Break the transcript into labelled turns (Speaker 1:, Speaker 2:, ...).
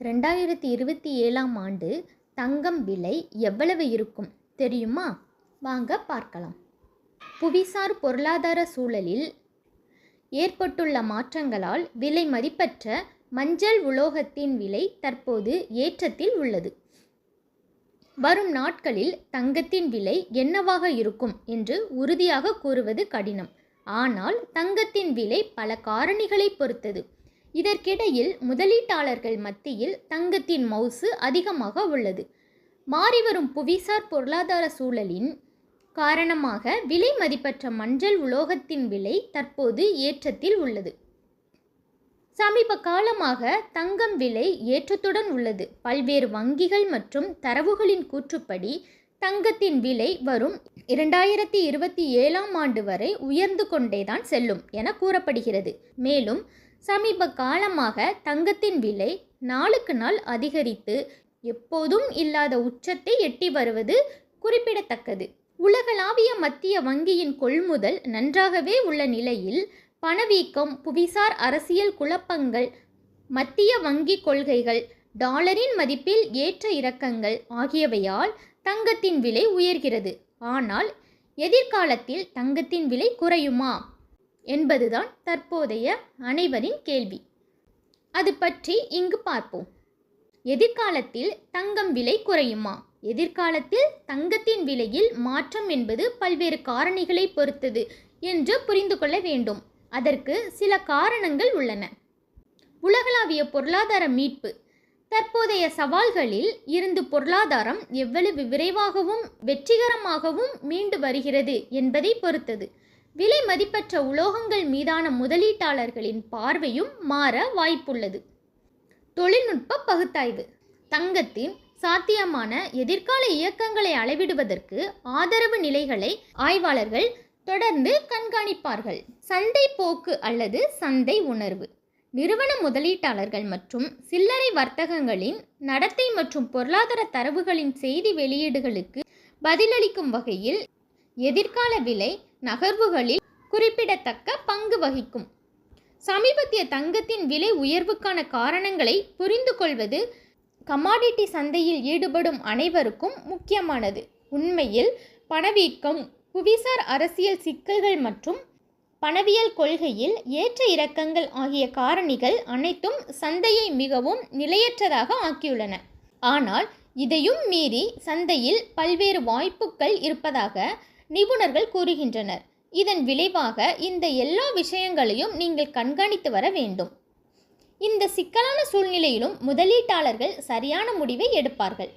Speaker 1: ரெண்டாயிரத்தி இருபத்தி ஏழாம் ஆண்டு தங்கம் விலை எவ்வளவு இருக்கும்? தெரியுமா? வாங்க பார்க்கலாம். புவிசார் பொருளாதார சூழலில் ஏற்பட்டுள்ள மாற்றங்களால் விலை மதிப்பற்ற மஞ்சள் உலோகத்தின் விலை தற்போது ஏற்றத்தில் உள்ளது. வரும் நாட்களில் தங்கத்தின் விலை என்னவாக இருக்கும் என்று உறுதியாக கூறுவது கடினம். ஆனால் தங்கத்தின் விலை பல காரணிகளை பொறுத்தது. இதற்கிடையில் முதலீட்டாளர்கள் மத்தியில் தங்கத்தின் மவுசு அதிகமாக உள்ளது. மாறிவரும் புவிசார் பொருளாதார சூழலின் காரணமாக விலை மதிப்பற்ற மஞ்சள் உலோகத்தின் விலை தற்போது ஏற்றத்தில் உள்ளது. சமீப காலமாக தங்கம் விலை ஏற்றத்துடன் உள்ளது. பல்வேறு வங்கிகள் மற்றும் தரவுகளின் கூற்றுப்படி தங்கத்தின் விலை வரும் இரண்டாயிரத்தி இருபத்தி ஏழாம் ஆண்டு வரை உயர்ந்து கொண்டேதான் செல்லும் என கூறப்படுகிறது. மேலும் சமீப காலமாக தங்கத்தின் விலை நாளுக்கு நாள் அதிகரித்து எப்போதும் இல்லாத உச்சத்தை எட்டி வருவது குறிப்பிடத்தக்கது. உலகளாவிய மத்திய வங்கியின் கொள்முதல் நன்றாகவே உள்ள நிலையில் பணவீக்கம் புவிசார் அரசியல் குழப்பங்கள் மத்திய வங்கி கொள்கைகள் டாலரின் மதிப்பில் ஏற்ற இறக்கங்கள் ஆகியவையால் தங்கத்தின் விலை உயர்கிறது. ஆனால் எதிர்காலத்தில் தங்கத்தின் விலை குறையுமா? என்பதுதான் தற்போதைய அனைவரின் கேள்வி. அது பற்றி இங்கு பார்ப்போம். எதிர்காலத்தில் தங்கம் விலை குறையுமா? எதிர்காலத்தில் தங்கத்தின் விலையில் மாற்றம் என்பது பல்வேறு காரணிகளை பொறுத்தது என்று புரிந்து கொள்ள வேண்டும். அதற்கு சில காரணங்கள் உள்ளன. உலகளாவிய பொருளாதார மீட்பு. தற்போதைய சவால்களில் இருந்து பொருளாதாரம் எவ்வளவு விரைவாகவும் வெற்றிகரமாகவும் மீண்டு வருகிறது என்பதை பொறுத்தது. விலை மதிப்பற்ற உலோகங்கள் மீதான முதலீட்டாளர்களின் பார்வையும் மாற வாய்ப்புள்ளது. தொழில்நுட்ப பகுத்தாய்வு. தங்கத்தின் சாத்தியமான எதிர்கால இயக்கங்களை அளவிடுவதற்கு ஆதரவு நிலைகளை ஆய்வாளர்கள் தொடர்ந்து கண்காணிப்பார்கள். சந்தை போக்கு அல்லது சந்தை உணர்வு. நிறுவன முதலீட்டாளர்கள் மற்றும் சில்லறை வர்த்தகங்களின் நடத்தை மற்றும் பொருளாதார தரவுகளின் செய்தி வெளியீடுகளுக்கு பதிலளிக்கும் வகையில் எதிர்கால விலை நகர்வுகளில் குறிப்பிடத்தக்க பங்கு வகிக்கும். சமீபத்திய தங்கத்தின் விலை உயர்வுக்கான காரணங்களை புரிந்து கொள்வது கமாடிட்டி சந்தையில் ஈடுபடும் அனைவருக்கும் முக்கியமானது. உண்மையில் பணவீக்கம் புவிசார் அரசியல் சிக்கல்கள் மற்றும் பணவியல் கொள்கையில் ஏற்ற இறக்கங்கள் ஆகிய காரணிகள் அனைத்தும் சந்தையை மிகவும் நிலையற்றதாக ஆக்கியுள்ளன. ஆனால் இதையும் மீறி சந்தையில் பல்வேறு வாய்ப்புகள் இருப்பதாக நிபுணர்கள் கூறுகின்றனர். இதன் விளைவாக இந்த எல்லா விஷயங்களையும் நீங்கள் கண்காணித்து வர வேண்டும். இந்த சிக்கலான சூழ்நிலையிலும் முதலீட்டாளர்கள் சரியான முடிவை எடுப்பார்கள்.